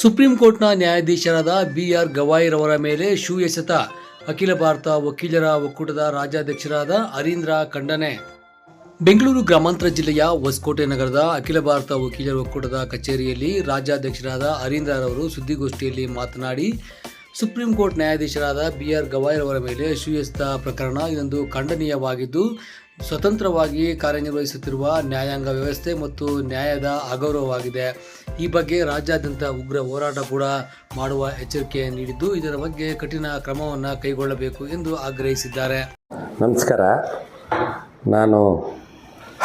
Supreme ಕೋರ್ಟ್ನ ನ್ಯಾಯಾಧೀಶರಾದ B R ಗವಾಯಿರವರ ಮೇಲೆ ಶೂ ಎಸೆತ ಅಖಿಲ ಭಾರತ ವಕೀಲರ ಒಕ್ಕೂಟದ ರಾಜ್ಯಾಧ್ಯಕ್ಷರಾದ ಹರೀಂದ್ರ ಖಂಡನೆ. ಬೆಂಗಳೂರು ಗ್ರಾಮಾಂತರ ಜಿಲ್ಲೆಯ ಹೊಸಕೋಟೆ ನಗರದ ಅಖಿಲ ಭಾರತ ವಕೀಲರ ಒಕ್ಕೂಟದ ಕಚೇರಿಯಲ್ಲಿ ರಾಜ್ಯಾಧ್ಯಕ್ಷರಾದ ಹರೀಂದ್ರರವರು ಸುದ್ದಿಗೋಷ್ಠಿಯಲ್ಲಿ ಮಾತನಾಡಿ, ಸುಪ್ರೀಂ ಕೋರ್ಟ್ ನ್ಯಾಯಾಧೀಶರಾದ ಬಿ ಆರ್ ಗವಾಯಿರವರ ಮೇಲೆ ಶೂ ಎಸೆತ ಪ್ರಕರಣ ಇದೊಂದು ಖಂಡನೀಯವಾಗಿದ್ದು ಸ್ವತಂತ್ರವಾಗಿ ಕಾರ್ಯನಿರ್ವಹಿಸುತ್ತಿರುವ ನ್ಯಾಯಾಂಗ ವ್ಯವಸ್ಥೆ ಮತ್ತು ನ್ಯಾಯದ ಅಗೌರವವಾಗಿದೆ. ಈ ಬಗ್ಗೆ ರಾಜ್ಯಾದ್ಯಂತ ಉಗ್ರ ಹೋರಾಟ ಕೂಡ ಮಾಡುವ ಎಚ್ಚರಿಕೆ ನೀಡಿದ್ದು, ಇದರ ಬಗ್ಗೆ ಕಠಿಣ ಕ್ರಮವನ್ನು ಕೈಗೊಳ್ಳಬೇಕು ಎಂದು ಆಗ್ರಹಿಸಿದ್ದಾರೆ. ನಮಸ್ಕಾರ. ನಾನು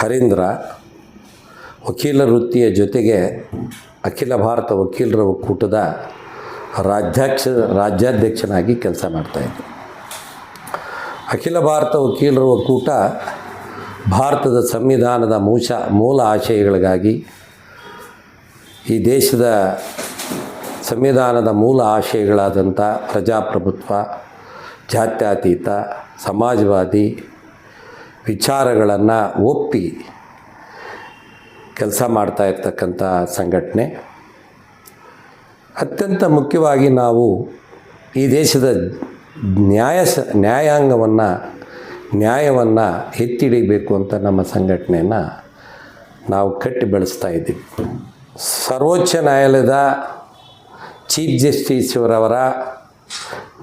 ಹರೀಂದ್ರ, ವಕೀಲ ವೃತ್ತಿಯ ಜೊತೆಗೆ ಅಖಿಲ ಭಾರತ ವಕೀಲರ ಒಕ್ಕೂಟದ ರಾಜ್ಯಾಕ್ಷ, ರಾಜ್ಯಾಧ್ಯಕ್ಷನಾಗಿ ಕೆಲಸ ಮಾಡ್ತಾಯಿದ್ದೆ ಅಖಿಲ ಭಾರತ ವಕೀಲರ ಒಕ್ಕೂಟ ಭಾರತದ ಸಂವಿಧಾನದ ಮೂಶ ಮೂಲ ಆಶಯಗಳಿಗಾಗಿ ಈ ದೇಶದ ಸಂವಿಧಾನದ ಮೂಲ ಆಶಯಗಳಾದಂಥ ಪ್ರಜಾಪ್ರಭುತ್ವ, ಜಾತ್ಯತೀತ, ಸಮಾಜವಾದಿ ವಿಚಾರಗಳನ್ನು ಒಪ್ಪಿ ಕೆಲಸ ಮಾಡ್ತಾ ಇರ್ತಕ್ಕಂಥ ಸಂಘಟನೆ. ಅತ್ಯಂತ ಮುಖ್ಯವಾಗಿ ನಾವು ಈ ದೇಶದ ನ್ಯಾಯ ನ್ಯಾಯಾಂಗವನ್ನು ನ್ಯಾಯವನ್ನು ಎತ್ತಿಡಿಬೇಕು ಅಂತ ನಮ್ಮ ಸಂಘಟನೆಯನ್ನು ನಾವು ಕಟ್ಟಿ ಬೆಳೆಸ್ತಾ ಇದ್ದೀವಿ. ಸರ್ವೋಚ್ಚ ನ್ಯಾಯಾಲಯದ ಚೀಫ್ ಜಸ್ಟಿಸ್ರವರ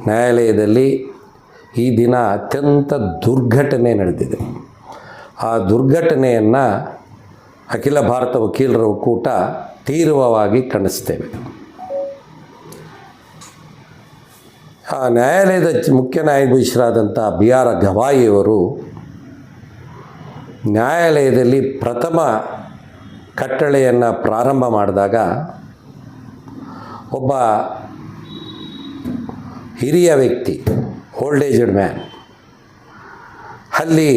ನ್ಯಾಯಾಲಯದಲ್ಲಿ ಈ ದಿನ ಅತ್ಯಂತ ದುರ್ಘಟನೆ ನಡೆದಿದೆ. ಆ ದುರ್ಘಟನೆಯನ್ನು ಅಖಿಲ ಭಾರತ ವಕೀಲರ ಒಕ್ಕೂಟ ತೀವ್ರವಾಗಿ ಖಂಡಿಸ್ತೇವೆ ಆ ನ್ಯಾಯಾಲಯದ ಮುಖ್ಯ ನ್ಯಾಯಾಧೀಶರಾದಂಥ ಬಿ ಆರ್ ಗವಾಯಿಯವರು ನ್ಯಾಯಾಲಯದಲ್ಲಿ ಪ್ರಥಮ ಕಟ್ಟಳೆಯನ್ನು ಪ್ರಾರಂಭ ಮಾಡಿದಾಗ ಒಬ್ಬ ಹಿರಿಯ ವ್ಯಕ್ತಿ ಓಲ್ಡ್ ಏಜ್ಡ್ ಮ್ಯಾನ್ ಅಲ್ಲಿ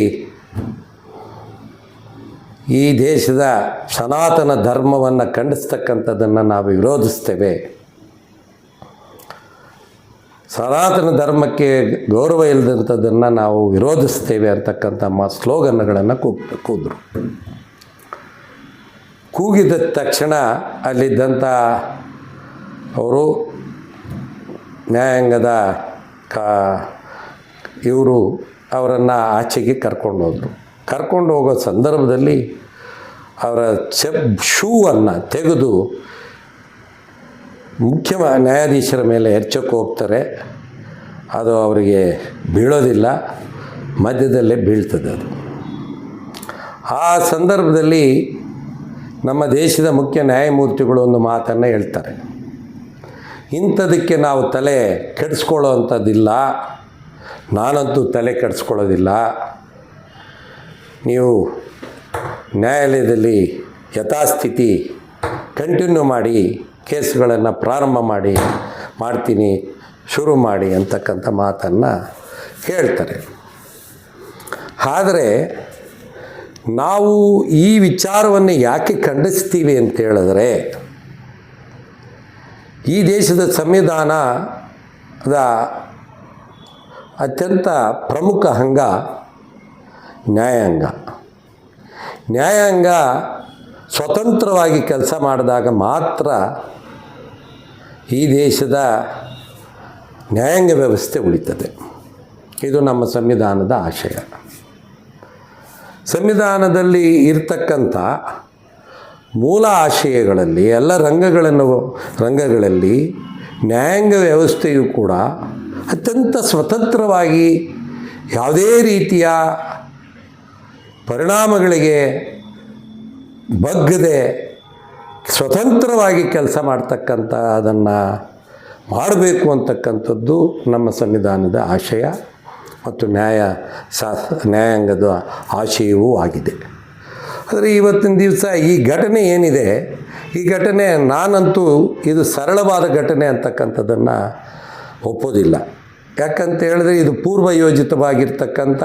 ಈ ದೇಶದ ಸನಾತನ ಧರ್ಮವನ್ನು ಖಂಡಿಸ್ತಕ್ಕಂಥದ್ದನ್ನು ನಾವು ವಿರೋಧಿಸ್ತೇವೆ. ಸನಾತನ ಧರ್ಮಕ್ಕೆ ಗೌರವ ಇಲ್ಲದಂಥದ್ದನ್ನು ನಾವು ವಿರೋಧಿಸ್ತೇವೆ ಅಂತಕ್ಕಂಥ ಮಾ ಸ್ಲೋಗನ್ಗಳನ್ನು ಕೂ ಕೂದರು. ಕೂಗಿದ ತಕ್ಷಣ ಅಲ್ಲಿದ್ದಂಥ ಅವರು ನ್ಯಾಯಾಂಗದ ಕಾ ಇವರು ಅವರನ್ನು ಆಚೆಗೆ ಕರ್ಕೊಂಡು ಹೋದರು ಕರ್ಕೊಂಡು ಹೋಗೋ ಸಂದರ್ಭದಲ್ಲಿ ಅವರ ಚೆಬ್ ಶೂವನ್ನು ತೆಗೆದು ಮುಖ್ಯ ನ್ಯಾಯಾಧೀಶರ ಮೇಲೆ ಹೆಚ್ಚಕ್ಕೆ ಹೋಗ್ತಾರೆ. ಅದು ಅವರಿಗೆ ಬೀಳೋದಿಲ್ಲ, ಮಧ್ಯದಲ್ಲೇ ಬೀಳ್ತದೆ ಅದು. ಆ ಸಂದರ್ಭದಲ್ಲಿ ನಮ್ಮ ದೇಶದ ಮುಖ್ಯ ನ್ಯಾಯಮೂರ್ತಿಗಳು ಒಂದು ಮಾತನ್ನು ಹೇಳ್ತಾರೆ. ಇಂಥದಕ್ಕೆ ನಾವು ತಲೆ ಕೆಡಿಸ್ಕೊಳ್ಳೋ ಅಂಥದ್ದಿಲ್ಲ ನಾನಂತೂ ತಲೆ ಕೆಡಿಸ್ಕೊಳ್ಳೋದಿಲ್ಲ. ನೀವು ನ್ಯಾಯಾಲಯದಲ್ಲಿ ಯಥಾಸ್ಥಿತಿ ಕಂಟಿನ್ಯೂ ಮಾಡಿ ಕೇಸ್ಗಳನ್ನು ಪ್ರಾರಂಭ ಮಾಡಿ, ಮಾಡ್ತೀನಿ, ಶುರು ಮಾಡಿ ಅಂತಕ್ಕಂಥ ಮಾತನ್ನು ಹೇಳ್ತಾರೆ. ಆದರೆ ನಾವು ಈ ವಿಚಾರವನ್ನು ಯಾಕೆ ಖಂಡಿಸ್ತೀವಿ ಅಂತ ಹೇಳಿದ್ರೆ, ಈ ದೇಶದ ಸಂವಿಧಾನದ ಅತ್ಯಂತ ಪ್ರಮುಖ ಅಂಗ ನ್ಯಾಯಾಂಗ. ನ್ಯಾಯಾಂಗ ಸ್ವತಂತ್ರವಾಗಿ ಕೆಲಸ ಮಾಡಿದಾಗ ಮಾತ್ರ ಈ ದೇಶದ ನ್ಯಾಯಾಂಗ ವ್ಯವಸ್ಥೆ ಉಳಿತದೆ. ಇದು ನಮ್ಮ ಸಂವಿಧಾನದ ಆಶಯ. ಸಂವಿಧಾನದಲ್ಲಿ ಇರ್ತಕ್ಕಂಥ ಮೂಲ ಆಶಯಗಳಲ್ಲಿ, ಎಲ್ಲ ರಂಗಗಳನ್ನು, ರಂಗಗಳಲ್ಲಿ ನ್ಯಾಯಾಂಗ ವ್ಯವಸ್ಥೆಯು ಕೂಡ ಅತ್ಯಂತ ಸ್ವತಂತ್ರವಾಗಿ ಯಾವುದೇ ರೀತಿಯ ಪರಿಣಾಮಗಳಿಗೆ ಬಗ್ಗದೆ ಸ್ವತಂತ್ರವಾಗಿ ಕೆಲಸ ಮಾಡ್ತಕ್ಕಂಥ ಅದನ್ನು ಮಾಡಬೇಕು ಅಂತಕ್ಕಂಥದ್ದು ನಮ್ಮ ಸಂವಿಧಾನದ ಆಶಯ ಮತ್ತು ನ್ಯಾಯ ಸಾ ನ್ಯಾಯಾಂಗದ ಆಶಯವೂ ಆಗಿದೆ. ಆದರೆ ಇವತ್ತಿನ ದಿವಸ ಈ ಘಟನೆ ಏನಿದೆ, ಈ ಘಟನೆ ನಾನಂತೂ ಇದು ಸರಳವಾದ ಘಟನೆ ಅಂತಕ್ಕಂಥದ್ದನ್ನು ಒಪ್ಪೋದಿಲ್ಲ. ಯಾಕಂತ ಹೇಳಿದ್ರೆ ಇದು ಪೂರ್ವಯೋಜಿತವಾಗಿರ್ತಕ್ಕಂಥ,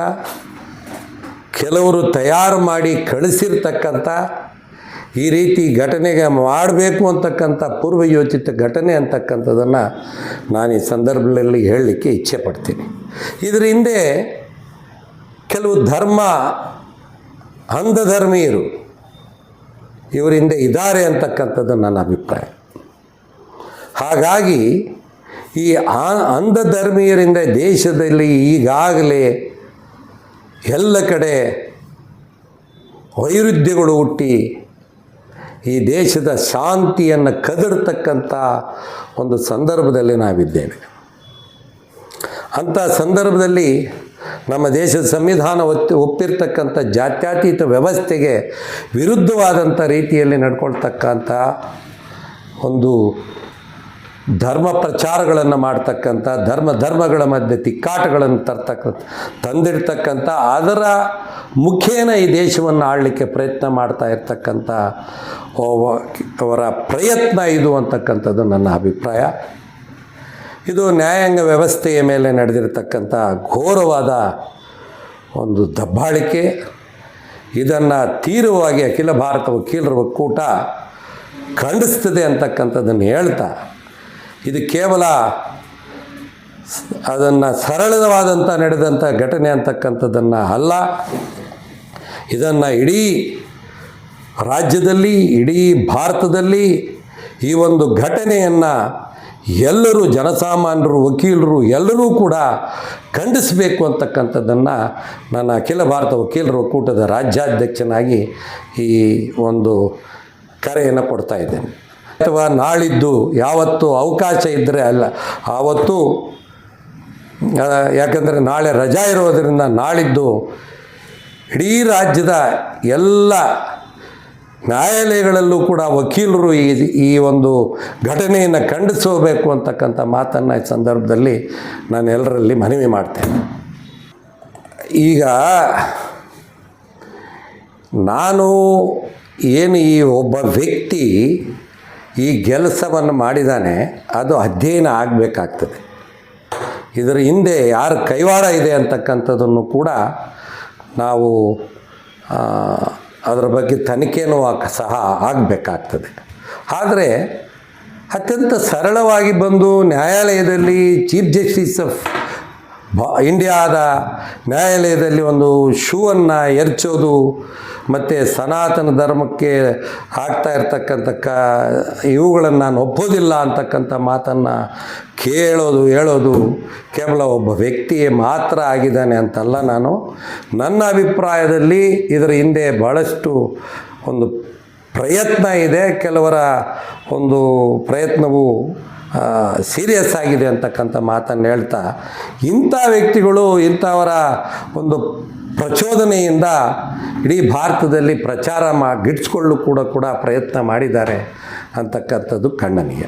ಕೆಲವರು ತಯಾರು ಮಾಡಿ ಕಳಿಸಿರ್ತಕ್ಕಂಥ ಈ ರೀತಿ ಘಟನೆಗೆ ಮಾಡಬೇಕು ಅಂತಕ್ಕಂಥ ಪೂರ್ವಯೋಚಿತ ಘಟನೆ ಅಂತಕ್ಕಂಥದ್ದನ್ನು ನಾನು ಈ ಸಂದರ್ಭದಲ್ಲಿ ಹೇಳಲಿಕ್ಕೆ ಇಚ್ಛೆ ಪಡ್ತೀನಿ. ಇದರ ಹಿಂದೆ ಕೆಲವು ಧರ್ಮ ಅಂಧಧರ್ಮೀಯರು ಇವರ ಹಿಂದೆ ಇದ್ದಾರೆ ಅಂತಕ್ಕಂಥದ್ದು ನನ್ನ ಅಭಿಪ್ರಾಯ. ಹಾಗಾಗಿ ಈ ಅಂಧಧರ್ಮೀಯರಿಂದ ದೇಶದಲ್ಲಿ ಈಗಾಗಲೇ ಎಲ್ಲ ಕಡೆ ವೈರುಧ್ಯಗಳು ಹುಟ್ಟಿ ಈ ದೇಶದ ಶಾಂತಿಯನ್ನು ಕದಡ್ತಕ್ಕಂಥ ಒಂದು ಸಂದರ್ಭದಲ್ಲಿ ನಾವಿದ್ದೇವೆ. ಅಂಥ ಸಂದರ್ಭದಲ್ಲಿ ನಮ್ಮ ದೇಶದ ಸಂವಿಧಾನ ಒತ್ತಿ ಒಪ್ಪಿರ್ತಕ್ಕಂಥ ಜಾತ್ಯತೀತ ವ್ಯವಸ್ಥೆಗೆ ವಿರುದ್ಧವಾದಂಥ ರೀತಿಯಲ್ಲಿ ನಡ್ಕೊಳ್ತಕ್ಕಂಥ ಒಂದು ಧರ್ಮ ಪ್ರಚಾರಗಳನ್ನು ಮಾಡ್ತಕ್ಕಂಥ, ಧರ್ಮ ಧರ್ಮಗಳ ಮಧ್ಯೆ ತಿಕ್ಕಾಟಗಳನ್ನು ತರ್ತಕ್ಕಂಥ ತಂದಿರ್ತಕ್ಕಂಥ ಅದರ ಮುಖೇನ ಈ ದೇಶವನ್ನು ಆಳಲಿಕ್ಕೆ ಪ್ರಯತ್ನ ಮಾಡ್ತಾ ಇರ್ತಕ್ಕಂಥ ಅವರ ಪ್ರಯತ್ನ ಇದು ಅಂತಕ್ಕಂಥದ್ದು ನನ್ನ ಅಭಿಪ್ರಾಯ. ಇದು ನ್ಯಾಯಾಂಗ ವ್ಯವಸ್ಥೆಯ ಮೇಲೆ ನಡೆದಿರತಕ್ಕಂಥ ಘೋರವಾದ ಒಂದು ದಬ್ಬಾಳಿಕೆ. ಇದನ್ನು ತೀವ್ರವಾಗಿ ಅಖಿಲ ಭಾರತ ವಕೀಲರ ಒಕ್ಕೂಟ ಖಂಡಿಸ್ತದೆ ಅಂತಕ್ಕಂಥದ್ದನ್ನು ಹೇಳ್ತಾ, ಇದು ಕೇವಲ ಅದನ್ನು ಸರಳವಾದಂಥ ನಡೆದಂಥ ಘಟನೆ ಅಂತಕ್ಕಂಥದ್ದನ್ನು ಅಲ್ಲ ಇದನ್ನು ಇಡೀ ರಾಜ್ಯದಲ್ಲಿ, ಇಡೀ ಭಾರತದಲ್ಲಿ ಈ ಒಂದು ಘಟನೆಯನ್ನು ಎಲ್ಲರೂ ಜನಸಾಮಾನ್ಯರು, ವಕೀಲರು ಎಲ್ಲರೂ ಕೂಡ ಖಂಡಿಸಬೇಕು ಅಂತಕ್ಕಂಥದ್ದನ್ನು ನನ್ನ ಅಖಿಲ ಭಾರತ ವಕೀಲರ ಒಕ್ಕೂಟದ ರಾಜ್ಯಾಧ್ಯಕ್ಷನಾಗಿ ಈ ಒಂದು ಕರೆಯನ್ನು ಕೊಡ್ತಾ ಇದ್ದೇನೆ. ಅಥವಾ ನಾಳಿದ್ದು ಯಾವತ್ತು ಅವಕಾಶ ಇದ್ದರೆ ಅಲ್ಲ, ಆವತ್ತು ಯಾಕಂದರೆ ನಾಳೆ ರಜಾ ಇರೋದರಿಂದ ನಾಳಿದ್ದು ಇಡೀ ರಾಜ್ಯದ ಎಲ್ಲ ನ್ಯಾಯಾಲಯಗಳಲ್ಲೂ ಕೂಡ ವಕೀಲರು ಈ ಈ ಒಂದು ಘಟನೆಯನ್ನು ಖಂಡಿಸಬೇಕು ಅಂತಕ್ಕಂಥ ಮಾತನ್ನು ಈ ಸಂದರ್ಭದಲ್ಲಿ ನಾನು ಎಲ್ಲರಲ್ಲಿ ಮನವಿ ಮಾಡ್ತೇನೆ. ಈಗ ನಾನು ಏನು ಈ ಒಬ್ಬ ವ್ಯಕ್ತಿ ಈ ಕೆಲಸವನ್ನು ಮಾಡಿದಾನೆ, ಅದು ಅಧ್ಯಯನ ಆಗಬೇಕಾಗ್ತದೆ. ಇದರ ಹಿಂದೆ ಯಾರ ಕೈವಾಡ ಇದೆ ಅಂತಕ್ಕಂಥದ್ದನ್ನು ಕೂಡ ನಾವು ಅದರ ಬಗ್ಗೆ ತನಿಖೆನೂ ಸಹ ಆಗಬೇಕಾಗ್ತದೆ. ಆದರೆ ಅತ್ಯಂತ ಸರಳವಾಗಿ ಬಂದು ನ್ಯಾಯಾಲಯದಲ್ಲಿ ಚೀಫ್ ಜಸ್ಟಿಸ್ ಆಫ್ ಇಂಡಿಯಾದ ನ್ಯಾಯಾಲಯದಲ್ಲಿ ಒಂದು ಶೂವನ್ನು ಎರಚೋದು ಮತ್ತು ಸನಾತನ ಧರ್ಮಕ್ಕೆ ಆಗ್ತಾ ಇರ್ತಕ್ಕಂಥ ಕ ಇವುಗಳನ್ನು ನಾನು ಒಪ್ಪೋದಿಲ್ಲ ಅಂತಕ್ಕಂಥ ಮಾತನ್ನು ಕೇಳೋದು, ಹೇಳೋದು ಕೇವಲ ಒಬ್ಬ ವ್ಯಕ್ತಿಯೇ ಮಾತ್ರ ಆಗಿದ್ದಾನೆ ಅಂತಲ್ಲ ನಾನು. ನನ್ನ ಅಭಿಪ್ರಾಯದಲ್ಲಿ ಇದರ ಹಿಂದೆ ಭಾಳಷ್ಟು ಒಂದು ಪ್ರಯತ್ನ ಇದೆ. ಕೆಲವರ ಒಂದು ಪ್ರಯತ್ನವು ಸೀರಿಯಸ್ ಆಗಿದೆ ಅಂತಕ್ಕಂಥ ಮಾತನ್ನು ಹೇಳ್ತಾ, ಇಂಥ ವ್ಯಕ್ತಿಗಳು, ಇಂಥವರ ಒಂದು ಪ್ರಚೋದನೆಯಿಂದ ಇಡೀ ಭಾರತದಲ್ಲಿ ಪ್ರಚಾರ ಮಾ ಗಿಟ್ಸ್ಕೊಳ್ಳು ಕೂಡ ಕೂಡ ಪ್ರಯತ್ನ ಮಾಡಿದ್ದಾರೆ ಅಂತಕ್ಕಂಥದ್ದು ಖಂಡನೀಯ.